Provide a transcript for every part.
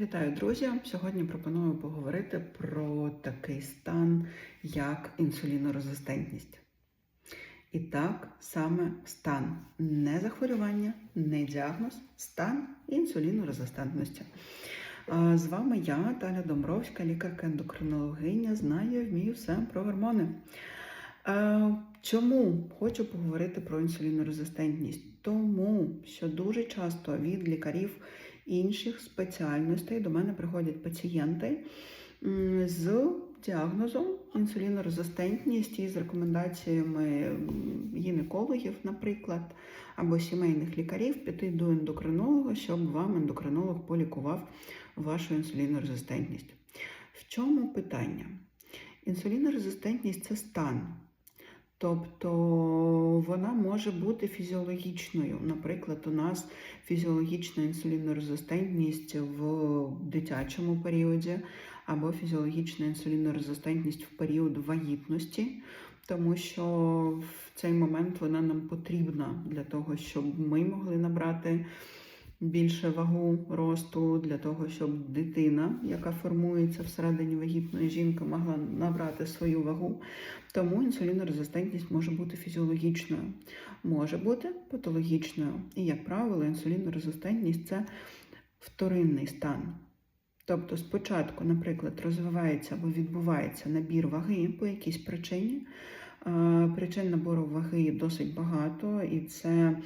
Вітаю, друзі! Сьогодні пропоную поговорити про такий стан, як інсулінорезистентність. І так, саме стан не захворювання, не діагноз, стан інсулінорезистентності. З вами я, Таля Домбровська, лікарка-ендокринологиня, знаю, вмію все про гормони. Чому хочу поговорити про інсулінорезистентність? Тому що дуже часто від лікарів інших спеціальностей до мене приходять пацієнти з діагнозом інсулінорезистентність і з рекомендаціями гінекологів, наприклад, або сімейних лікарів піти до ендокринолога, щоб вам ендокринолог полікував вашу інсулінорезистентність. В чому питання? Інсулінорезистентність це стан. Тобто вона може бути фізіологічною. Наприклад, у нас фізіологічна інсулінорезистентність в дитячому періоді, або фізіологічна інсулінорезистентність в період вагітності, тому що в цей момент вона нам потрібна для того, щоб ми могли набрати більше вагу росту для того, щоб дитина, яка формується всередині вагітної жінки, могла набрати свою вагу. Тому інсулінорезистентність може бути фізіологічною, може бути патологічною. І, як правило, інсулінорезистентність це вторинний стан. Тобто спочатку, наприклад, розвивається або відбувається набір ваги по якійсь причині. Е, Причин набору ваги досить багато, і це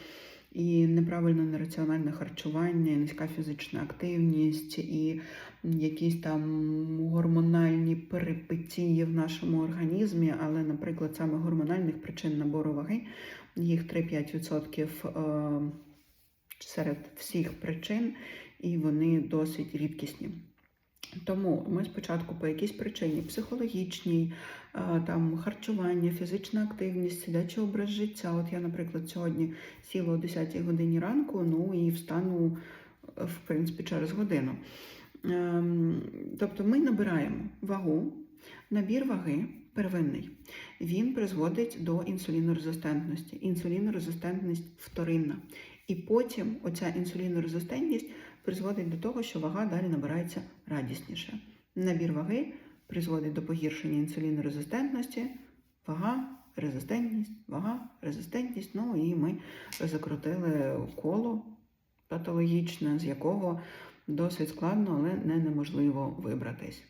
і неправильне нераціональне харчування, і низька фізична активність, і якісь там гормональні перипетії в нашому організмі, але, наприклад, саме гормональних причин набору ваги, їх 3-5% е, серед всіх причин, і вони досить рідкісні. Тому ми спочатку по якійсь причині психологічній, е, там харчування, фізична активність, сидячий образ життя. От я, наприклад, сьогодні сіла о 10 годині ранку, ну і встану, е, в принципі, через годину. Ем, Тобто ми набираємо вагу, набір ваги первинний. Він призводить до інсулінорезистентності. Інсулінорезистентність вторинна. І потім оця інсулінорезистентність призводить до того, що вага далі набирається радісніше. Набір ваги призводить до погіршення інсулінорезистентності, вага, резистентність, вага, резистентність. Ну і ми закрутили коло патологічне, з якого досить складно, але не неможливо вибратись.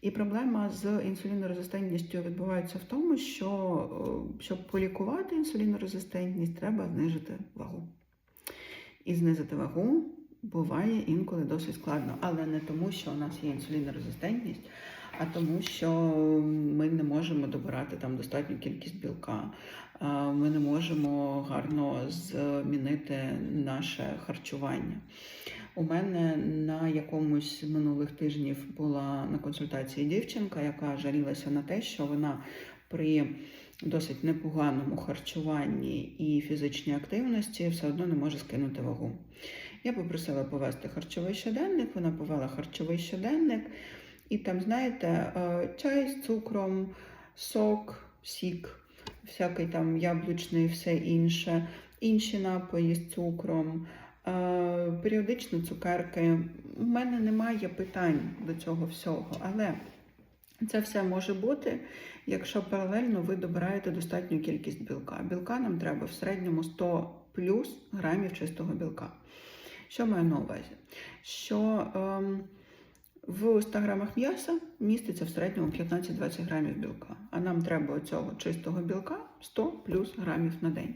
І проблема з інсулінорезистентністю відбувається в тому, що е, щоб полікувати інсулінорезистентність, треба знижити вагу. І знизити вагу буває інколи досить складно, але не тому, що у нас є інсулінорезистентність, а тому, що ми не можемо добирати там достатню кількість білка. Ми не можемо гарно змінити наше харчування. У мене на якомусь з минулих тижнів була на консультації дівчинка, яка жалілася на те, що вона при досить непоганому харчуванні і фізичній активності все одно не може скинути вагу. Я попросила повести харчовий щоденник, вона повела харчовий щоденник, і там, знаєте, е, чай з цукром, сок, сік, всякий там яблучний, все інше, інші напої з цукром. Е, Періодично цукерки. У мене немає питань до цього всього, але це все може бути, якщо паралельно ви добираєте достатню кількість білка. Білка нам треба в середньому 100 плюс грамів чистого білка. Що маю на увазі? Що ем, в 100 грамах м'яса міститься в середньому 15-20 грамів білка, а нам треба цього чистого білка 100 плюс грамів на день.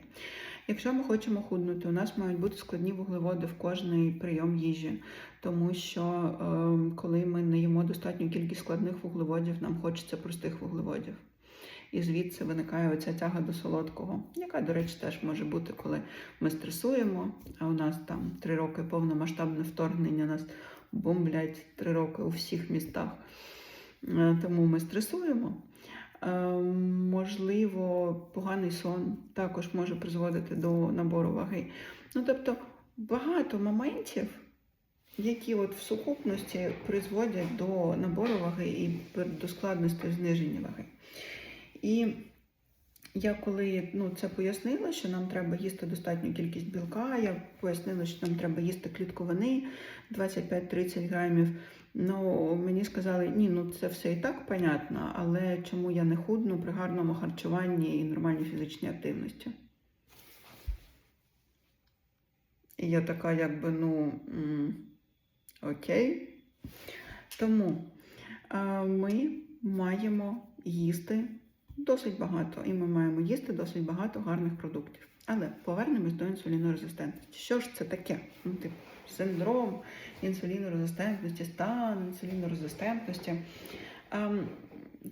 Якщо ми хочемо худнути, у нас мають бути складні вуглеводи в кожний прийом їжі, тому що е, коли ми не їмо достатню кількість складних вуглеводів, нам хочеться простих вуглеводів. І звідси виникає оця тяга до солодкого, яка, до речі, теж може бути, коли ми стресуємо, а у нас там три роки повномасштабне вторгнення, нас бомблять три роки у всіх містах. Е, Тому ми стресуємо. Е, Можливо, поганий сон також може призводити до набору ваги. Ну, тобто, багато моментів, які от в сукупності призводять до набору ваги і до складності зниження ваги. І Я коли ну, це пояснила, що нам треба їсти достатню кількість білка, я пояснила, що нам треба їсти клітковини 25-30 грамів. Ну, мені сказали, ні, ну це все і так понятно, але чому я не худну при гарному харчуванні і нормальній фізичній активності? І я така, якби, ну, окей. Тому ми маємо їсти досить багато, і ми маємо їсти досить багато гарних продуктів. Але повернемось до інсулінорезистентності. Що ж це таке? Ну, типу, синдром інсулінорезистентності, стан інсулінорезистентності. Ем,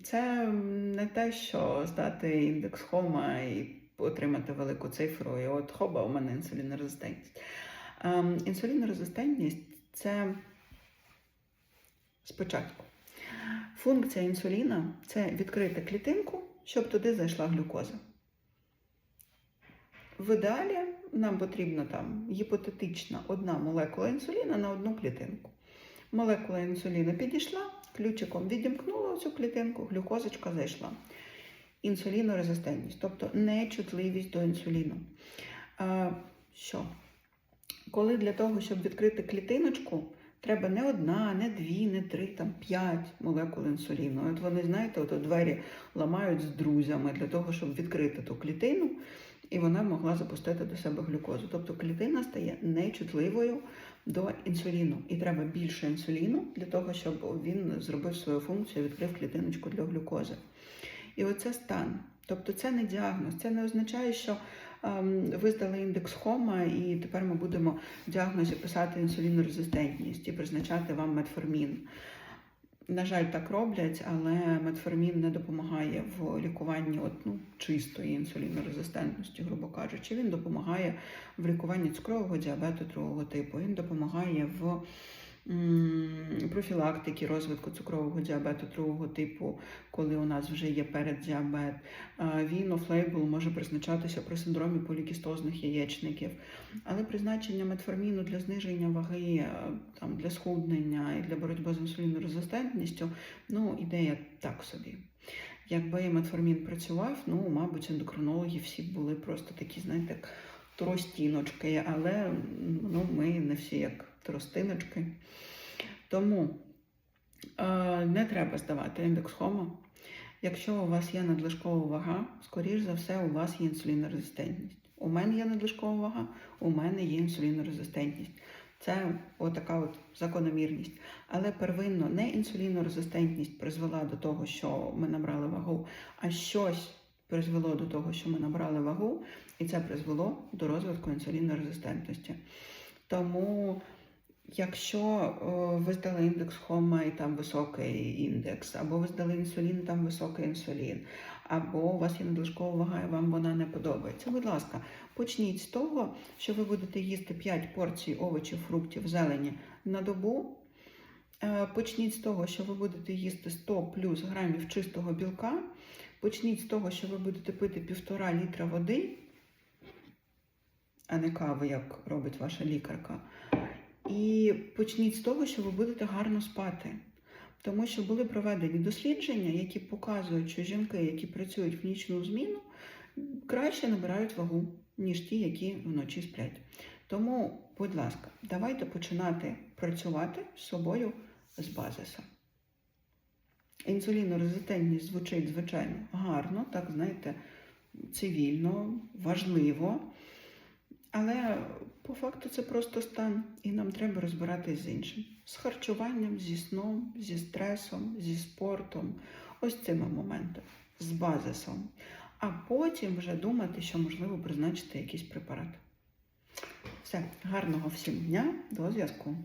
Це не те, що здати індекс Хома і отримати велику цифру, і от хоба, у мене інсулінорезистентність. Ем, Інсулінорезистентність це спочатку. Функція інсуліна це відкрити клітинку, щоб туди зайшла глюкоза. В ідеалі нам потрібна там гіпотетична одна молекула інсуліна на одну клітинку. Молекула інсуліна підійшла, ключиком відімкнула цю клітинку, глюкозочка зайшла. Інсулінорезистентність, тобто нечутливість до інсуліну. А, що? Коли для того, щоб відкрити клітиночку, треба не одна, не дві, не три, там п'ять молекул інсуліну. От вони, знаєте, от двері ламають з друзями для того, щоб відкрити ту клітину, і вона могла запустити до себе глюкозу. Тобто клітина стає нечутливою до інсуліну. І треба більше інсуліну для того, щоб він зробив свою функцію, відкрив клітиночку для глюкози. І оце стан. Тобто це не діагноз, це не означає, що ем, ви здали індекс Хома, і тепер ми будемо в діагнозі писати інсулінорезистентність і призначати вам метформін. На жаль, так роблять, але метформін не допомагає в лікуванні от, ну, чистої інсулінорезистентності, грубо кажучи. Він допомагає в лікуванні цукрового діабету другого типу. Він допомагає в профілактики розвитку цукрового діабету другого типу, коли у нас вже є переддіабет. Він офлейбл може призначатися при синдромі полікістозних яєчників. Але призначення метформіну для зниження ваги, е, там, для схуднення і для боротьби з інсулінорезистентністю, ну, ідея так собі. Якби метформін працював, ну, мабуть, ендокринологи всі були просто такі, знаєте, тростіночки, але ну, ми не всі як тростиночки. Тому е, не треба здавати індекс Хома. Якщо у вас є надлишкова вага, скоріш за все, у вас є інсулінорезистентність. У мене є надлишкова вага, у мене є інсулінорезистентність. Це отака от закономірність. Але первинно не інсулінорезистентність призвела до того, що ми набрали вагу, а щось призвело до того, що ми набрали вагу, і це призвело до розвитку інсулінорезистентності. Тому, якщо о, ви здали індекс Хома і там високий індекс, або ви здали інсулін, там високий інсулін, або у вас є надлишкова вага, і вам вона не подобається. Будь ласка, почніть з того, що ви будете їсти 5 порцій овочів, фруктів, зелені на добу. Е, Почніть з того, що ви будете їсти 100 плюс грамів чистого білка. Почніть з того, що ви будете пити півтора літра води, а не кави, як робить ваша лікарка. І почніть з того, що ви будете гарно спати. Тому що були проведені дослідження, які показують, що жінки, які працюють в нічну зміну, краще набирають вагу, ніж ті, які вночі сплять. Тому, будь ласка, давайте починати працювати з собою з базиса. Інсулінорезистентність звучить, звичайно, гарно, так, знаєте, цивільно, важливо. Але по факту це просто стан, і нам треба розбиратись з іншим. З харчуванням, зі сном, зі стресом, зі спортом, ось цими моментами, з базисом. А потім вже думати, що можливо призначити якийсь препарат. Все, гарного всім дня, до зв'язку.